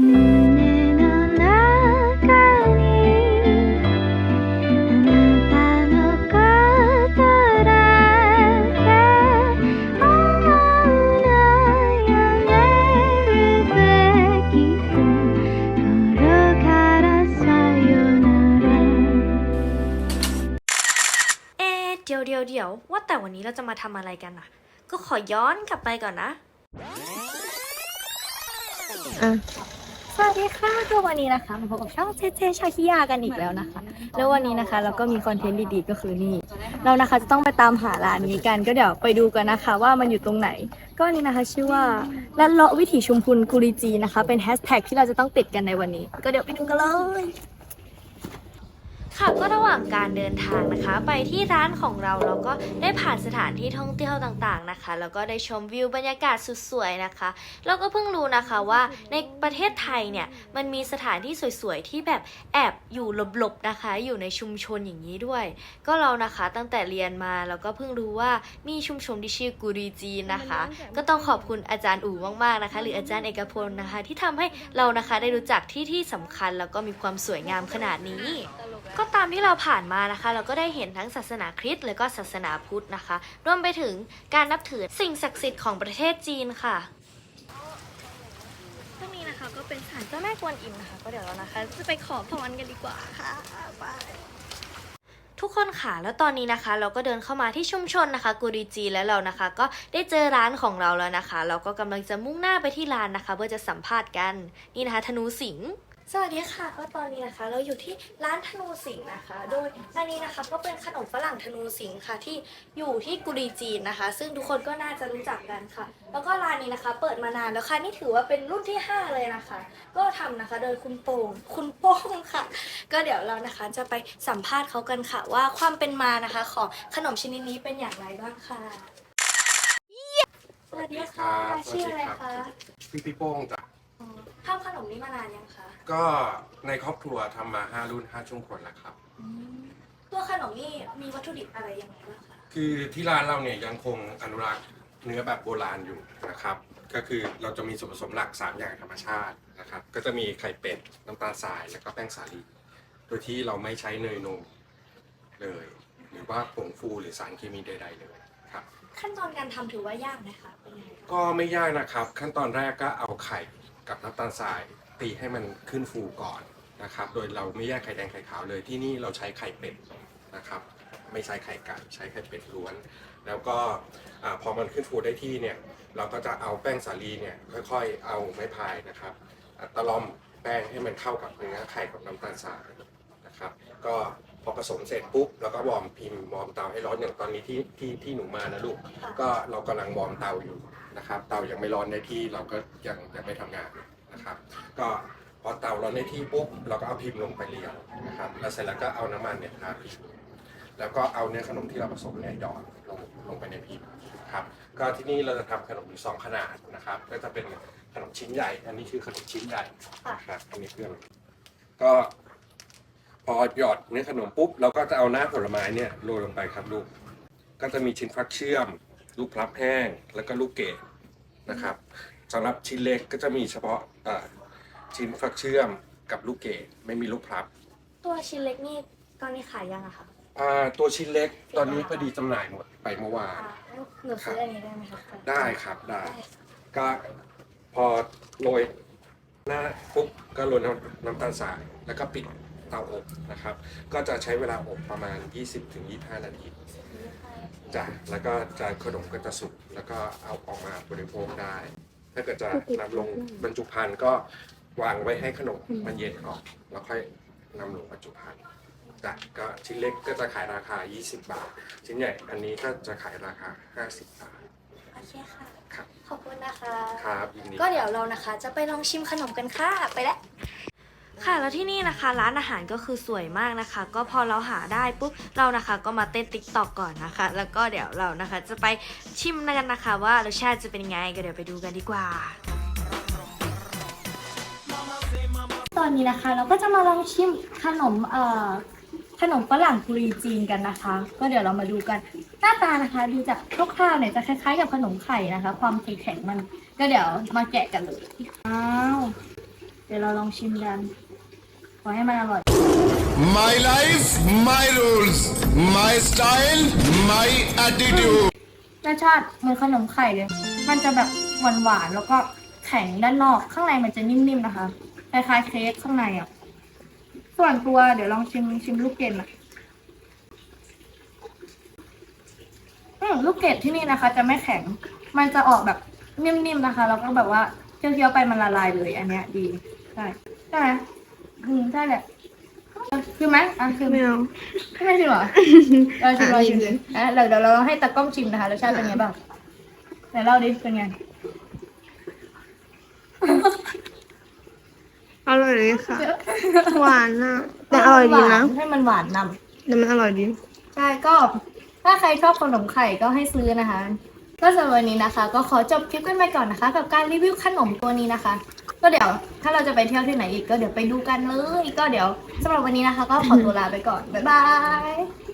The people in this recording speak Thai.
เอเดี๋ยวเดี๋ยวเดี๋ยวว่าแต่วันนี้เราจะมาทำอะไรกันน่ะก็ขอย้อนกลับไปก่อนนะ อะ สวัสดีค่ะก็วันนี้นะคะมาพบกับช่องเจเจชาคิยากันอีกแล้วนะคะ แล้ววันนี้นะคะเราก็มีคอนเทนต์ดีๆก็คือนี่ เรานะคะจะต้องไปตามหาร้านนี้กันก็เดี๋ยวไปดูกันนะคะ ว่ามันอยู่ตรงไหน ก็อันนี้นะคะชื่อว่าลัดเลาะวิถีชุมพลกุรีจีนะคะ เป็นแฮชแท็กที่เราจะต้องติดกันในวันนี้ ก็เดี๋ยวไปดูกันเลย ค่ะก็ระหว่างการเดินทางนะคะ ไปที่ร้านของเราเราก็ได้ผ่านสถานที่ท่องเที่ยวต่างๆนะคะ แล้วก็ได้ชมวิวบรรยากาศสุดสวยนะคะแล้วก็เพิ่งรู้นะคะว่าในประเทศไทยเนี่ยมันมีสถานที่สวยๆที่แบบแอบอยู่หลบๆนะคะ อยู่ในชุมชนอย่างนี้ด้วย ก็เรานะคะตั้งแต่เรียนมาเราก็เพิ่งรู้ว่ามีชุมชนที่ชื่อกุรีจีนนะคะ ก็ต้องขอบคุณอาจารย์อู๋มากๆนะคะ หรืออาจารย์เอกพลนะคะ ที่ทำให้เรานะคะได้รู้จักที่ที่สำคัญแล้วก็มีความสวยงามขนาดนี้ ที่เราผ่านมานะคะ เราก็ได้เห็นทั้งศาสนาคริสต์และก็ศาสนาพุทธนะคะ รวมไปถึงการนับถือสิ่งศักดิ์สิทธิ์ของประเทศจีนค่ะตรงนี้นะคะก็เป็นศาลเจ้าแม่กวนอิมนะคะ ก็เดี๋ยวเรานะคะ จะไปขอพรกันดีกว่าค่ะไปทุกคนค่ะ แล้วตอนนี้นะคะ เราก็เดินเข้ามาที่ชุมชนนะคะกุริจีแล้วเรานะคะ ก็ได้เจอร้านของเราแล้วนะคะ เราก็กำลังจะมุ่งหน้าไปที่ร้านนะคะ เพื่อจะสัมภาษณ์กัน นี่นะคะธนูสิงห์ สวัสดีค่ะก็ตอนนี้นะคะเราอยู่ที่ร้านธนูสิงห์นะคะ โดยอันนี้นะคะก็เป็นขนมฝรั่งธนูสิงห์ค่ะที่อยู่ที่กุรีจีนนะคะ ซึ่งทุกคนก็น่าจะรู้จักกันค่ะ แล้วก็ร้านนี้นะคะ เปิดมานานแล้วค่ะนี่ถือว่าเป็นรุ่นที่ 5 เลยนะคะ ก็ทำนะคะโดยคุณโป่งคุณโป้งค่ะ ก็เดี๋ยวเรานะคะจะไปสัมภาษณ์เขากันค่ะ ว่าความเป็นมานะคะของขนมชนิดนี้เป็นอย่างไรบ้างค่ะสวัสดีค่ะครับชื่ออะไรสวัสดีครัคะบพี่พี่โป้งจ้ะอ๋อทำขนมนี้มานานยังคะก็ในครอบครัวทำมา5รุ่น5ช่วงคนแล้วครับตัวขนมนี่มีวัตถุดิบอะไรยังไงบ้างคะคือที่ร้านเราเนี่ยยังคงอนุรักษ์เนื้อแบบโบราณอยู่นะครับ ก็คือเราจะมีส่วนผสมหลัก 3 อย่างธรรมชาตินะครับ ก็จะมีไข่เป็ดน้ำตาลทรายแล้วก็แป้งสาลี โดยที่เราไม่ใช้เนยนมเลย หรือว่าผงฟูหรือสารเคมีใด ๆ เลยครับ ขั้นตอนการทำถือว่ายากไหมคะเป็นยังไงคะก็ไม่ยากนะครับ ขั้นตอนแรกก็เอาไข่กับน้ำตาลทราย ตีให้มันขึ้นฟูก่อนนะครับ โดยเราไม่แยกไข่แดงไข่ขาวเลยที่นี่เราใช้ไข่เป็ดนะครับ ไม่ใช้ไข่ไก่ใช้ไข่เป็ดล้วน แล้วก็อาพอมันขึ้นฟูได้ที่เนี่ยเราก็จะเอาแป้งสาลีเนี่ยค่อยๆ เอาไม้พายนะครับอะตะล่อมแป้งให้มันเข้ากับเนื้อไข่กับน้ำตาลทรายนะครับก็พอผสมเสร็จปุ๊บแล้วก็วอร์มพิมพ์วอร์มเตาให้ร้อนอย่างตอนนี้ที่ที่ที่หนูมานะลูกก็เรากำลังวอร์มเตาอยู่นะครับ เตายังไม่ร้อนในที่เราก็ยังยังไม่ทำงานนะครับ ก็พอเตาร้อนในที่ปุ๊บเราก็เอาพิมพ์ลงไปเรียงนะครับแล้วเสร็จแล้วก็เอาน้ำมันเนี่ยทาพิมพ์แล้วก็เอาเนื้อขนมที่เราผสมเนี่ยหยอดลงลงไปในพิมพ์ครับก็ที่นี่เราจะทำขนมอยู่สองขนาดนะครับ ก็จะเป็นขนมชิ้นใหญ่ อันนี้คือขนมชิ้นใหญ่นะครับอันนี้เครื่องก็พอหยอดเนื้อขนมปุ๊บเราก็จะเอาหน้าผลไม้เนี่ยโรยลงไปครับลูกก็จะมีชิ้นฟักเชื่อม ลูกพลับแห้งแล้วก็ลูกเกดนะครับสำหรับชิ้นเล็กก็จะมีเฉพาะเอ่อ ชิ้นฟักเชื่อมกับลูกเกดไม่มีลูกพลับตัวชิ้นเล็กนี่ตอนนี้ขายยังอะคะอ่าตัวชิ้นเล็กตอนนี้พอดีจำหน่ายหมดไปเมื่อวาน อ่าหนูซื้ออันนี้ได้ไหมคะได้ครับได้ก็พอโรยหน้าปุ๊บก็โรยน้ำน้ำตาลทรายแล้วก็ปิดเตาอบนะครับ ก็จะใช้เวลาอบประมาณ 20-25 นาทีจ้ะแล้วก็จะขนมก็จะสุกแล้วก็เอาออกมาบริโภคได้ ถ้าเกิดจะนำลงบรรจุภัณฑ์ก็ วางไว้ให้ขนมมันเย็นก่อนแล้วค่อยนำลงบรรจุภัณฑ์จ้ะก็ชิ้นเล็กก็จะขายราคา 20 บาท ชิ้นใหญ่อันนี้ก็จะขายราคา 50 บาท โอเคค่ะ ครับ ขอบคุณนะคะ ครับยินดีก็เดี๋ยวเรานะคะจะไปลองชิมขนมกันค่ะ ไปแล้ว ค่ะแล้วที่นี่นะคะ ร้านอาหารก็คือสวยมากนะคะ ก็พอเราหาได้ปุ๊บเรานะคะก็มาเต้นติ๊กตอกก่อนนะคะ แล้วก็เดี๋ยวเรานะคะจะไปชิมกันนะคะ ว่ารสชาติจะเป็นยังไงก็เดี๋ยวไปดูกันดีกว่า ตอนนี้นะคะ เราก็จะมาลองชิมขนมเอ่อขนมฝรั่งกุรีจีนกันนะคะ ก็เดี๋ยวเรามาดูกันหน้าตานะคะ ดูจากคร่าวๆเนี่ยจะคล้ายๆกับขนมไข่นะคะ ความแข็งๆมัน ก็เดี๋ยวมาแกะกันเลยอ้าวเดี๋ยวเราลองชิมกันขอให้มันอร่อย My life, my rules, my style, my attitude. รสชาติเหมือนขนมไข่เลย มันจะแบบหวานๆแล้วก็แข็งด้านนอกข้างในมันจะนิ่มๆนะคะ คล้ายๆเค้กข้างในอะ ส่วนตัวเดี๋ยวลองชิมชิมลูกเกดอะอืมลูกเกดที่นี่นะคะ จะไม่แข็ง มันจะออกแบบนิ่มๆนะคะ แล้วก็แบบว่าเคี้ยวๆไปมันละลายเลยอันเนี้ย ดีใช่ใช่ไหมอืมใช่แหละคือไหมอะคือไม่เอาไม่ชิมเหรอเราชิมเราชิมดิอะเดี๋ยวเดี๋ยวเราให้ตากล้องชิมนะคะรสชาติเป็นไงบ้างไหนเล่าดิเป็นไง อร่ อยเลยค่ะ หวานอะ แต่อร่อยดีนะให้มันหวานนแต่มันอร่อยดีำใช่ก็ ถ้าใครชอบขนมไข่ก็ให้ซื้อนะคะ ก็สำหรับวันนี้นะคะ ก็ขอจบคลิปกันไปก่อนนะคะ กับการรีวิวขนมตัวนี้นะคะ ก็เดี๋ยวถ้าเราจะไปเที่ยวที่ไหนอีกก็เดี๋ยวไปดูกันเลยก็เดี๋ยวสำหรับวันนี้นะคะ ก็ขอตัวลาไปก่อนบ๊ายบาย